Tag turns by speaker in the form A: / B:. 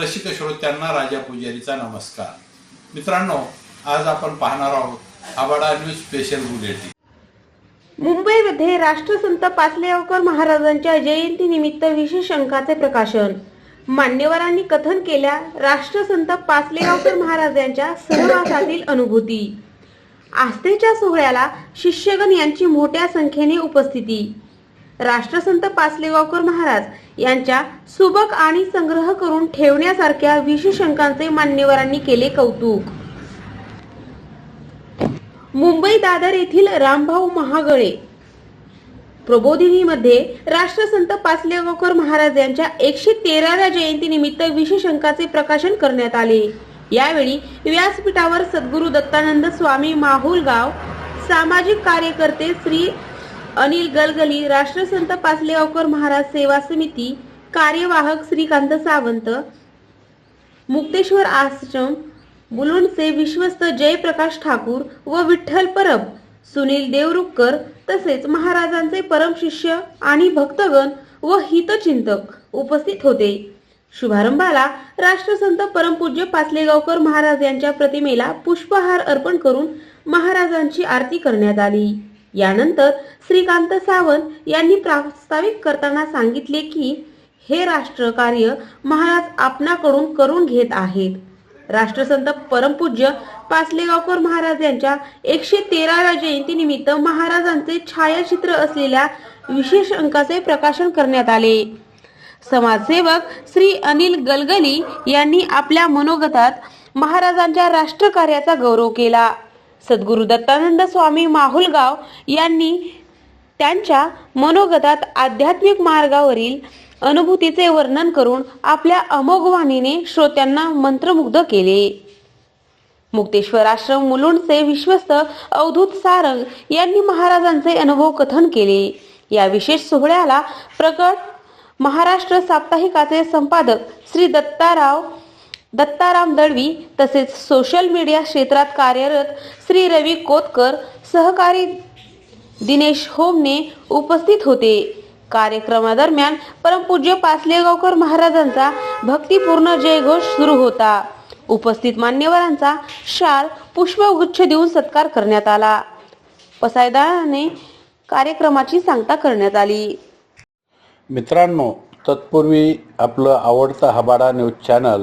A: रसिक श्रोत्यांना राजा पुजारीचा नमस्कार. मित्रांनो आज आपण पाहणार आहोत आबाडा न्यूज स्पेशल बुलेटिन.
B: मुंबईमध्ये राष्ट्रसंत पाचलेगावकर महाराजांच्या जयंतीनिमित्त विशेष अंकाचे प्रकाशन. मान्यवरांनी कथन केल्या राष्ट्रसंत पाचलेगावकर महाराजांच्या सहवासातील अनुभूती. आस्थेच्या सोहळ्याला शिष्यगण यांची मोठ्या संख्येने उपस्थिती. राष्ट्रसंत पाचलेगावकर महाराज यांच्या सुबक आणि संग्रह करून ठेवण्यासारख्या विशेषांकांचे मान्यवरांनी केले कौतुक. मुंबई दादर येथील रामभाऊ महागळे. प्रबोधिनीमध्ये राष्ट्रसंत पाचलेगावकर महाराज यांच्या एकशे तेराव्या जयंतीनिमित्त विशेष अंकाचे प्रकाशन करण्यात आले. यावेळी व्यासपीठावर सद्गुरू दत्तानंद स्वामी माहुलगाव सामाजिक कार्यकर्ते श्री अनिल गलगली राष्ट्रसंत पाचलेगावकर महाराज सेवा समिती कार्यवाहक श्रीकांत सावंत मुक्तेश्वर आश्रम मुलुंडचे विश्वस्त जयप्रकाश ठाकूर व विठ्ठल परब सुनील देवरुखकर तसेच महाराजांचे परम शिष्य आणि भक्तगण व हितचिंतक उपस्थित होते. शुभारंभाला राष्ट्रसंत परमपूज्य पाचलेगावकर महाराज यांच्या प्रतिमेला पुष्पहार अर्पण करून महाराजांची आरती करण्यात आली. यानंतर श्रीकांत सावंत यांनी प्रास्ताविक करताना सांगितले की हे राष्ट्रकार्य महाराज आपणाकडून करून घेत आहेत. राष्ट्रसंत परमपूज्य पाचलेगावकर महाराज यांच्या एकशे तेराव्या जयंतीनिमित्त महाराजांचे छायाचित्र असलेल्या विशेष अंकाचे प्रकाशन करण्यात आले. समाजसेवक श्री अनिल गलगली यांनी आपल्या मनोगतात महाराजांच्या राष्ट्रकार्याचा गौरव केला. सद्गुरू दत्तानंद स्वामी माहुलगाव यांनी त्यांच्या मनोगतात आध्यात्मिक मार्गावरील अनुभूतीचे वर्णन करून आपल्या अमोघ वाणीने श्रोत्यांना मंत्रमुग्ध केले. मुक्तेश्वर आश्रम मुलुंडचे विश्वस्त अवधूत सारंग यांनी महाराजांचे अनुभव कथन केले. या विशेष सोहळ्याला प्रकट महाराष्ट्र साप्ताहिकाचे संपादक श्री दत्ताराव दत्ताराम दळवी तसेच सोशल मीडिया क्षेत्रात कार्यरत श्री रवी कोतकर सहकारी दिनेश होमने उपस्थित होते. कार्यक्रमादरम्यान परमपूज्य पाचलेगावकर महाराजांचा भक्तिपूर्ण जयघोष सुरू होता. उपस्थित मान्यवरांचा शाल पुष्पगुच्छ देऊन सत्कार करण्यात आला. पसायदाने कार्यक्रमाची सांगता करण्यात आली.
C: मित्रांनो तत्पूर्वी आपलं आवडतं हबाडा न्यूज चॅनल